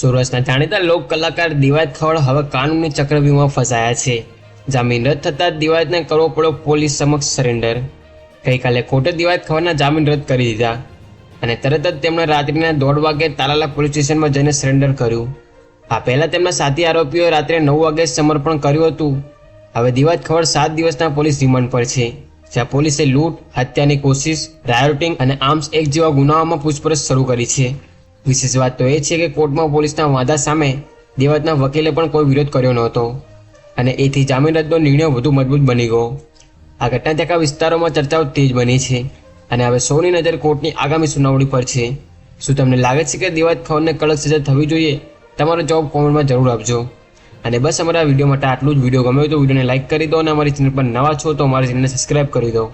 સુરતના જાણીતા લોક કલાકાર દિવાયત ખવડ હવે કાનૂની ચક્રવ્યૂહમાં ફસાયા છે. જામીન રદ થતાં દિવાયતને કરવો પડ્યો પોલીસ સમક્ષ સરેન્ડર ગઈકાલે કોર્ટે દિવાયત ખવડના જામીન રદ કરી દીધા અને તરત જ તેમણે રાત્રિના દોઢ વાગે તાલાલા પોલીસ સ્ટેશનમાં જઈને સરેન્ડર કર્યું. આ પહેલાં તેમના સાથી આરોપીઓએ રાત્રે નવ વાગે સમર્પણ કર્યું હતું. હવે દિવાયત ખવડ સાત દિવસના પોલીસ રિમાન્ડ પર છે. જ્યાં પોલીસે લૂંટ, હત્યાની કોશિશ રાયોટિંગ અને આર્મ્સ એક જેવા ગુનાઓમાં પૂછપરછ શરૂ કરી છે. વિશેષ વાત તો એ છે કે કોર્ટમાં પોલીસના વાદા સામે દેવતના વકીલે પણ કોઈ વિરોધ કર્યો નહોતો. અને એથી જામીન રદનો નિર્ણય વધુ મજબૂત બની ગયો. આ ઘટના ત્યાં વિસ્તારોમાં ચર્ચાઓ તેજ બની છે અને હવે સૌની નજર કોર્ટની આગામી સુનાવણી પર છે. શું તમને લાગે છે કે દેવાત ખવનને કડક સજા થવી જોઈએ? તમારો જવાબ કોમેન્ટમાં જરૂર આપજો. અને બસ અમારા વીડિયો માટે આટલું જ. વીડિયો ગમ્યો તો વિડીયોને લાઇક કરી દો અને અમારી ચેનલ પર નવા છો તો અમારી ચેનલને સબસ્ક્રાઇબ કરી દો.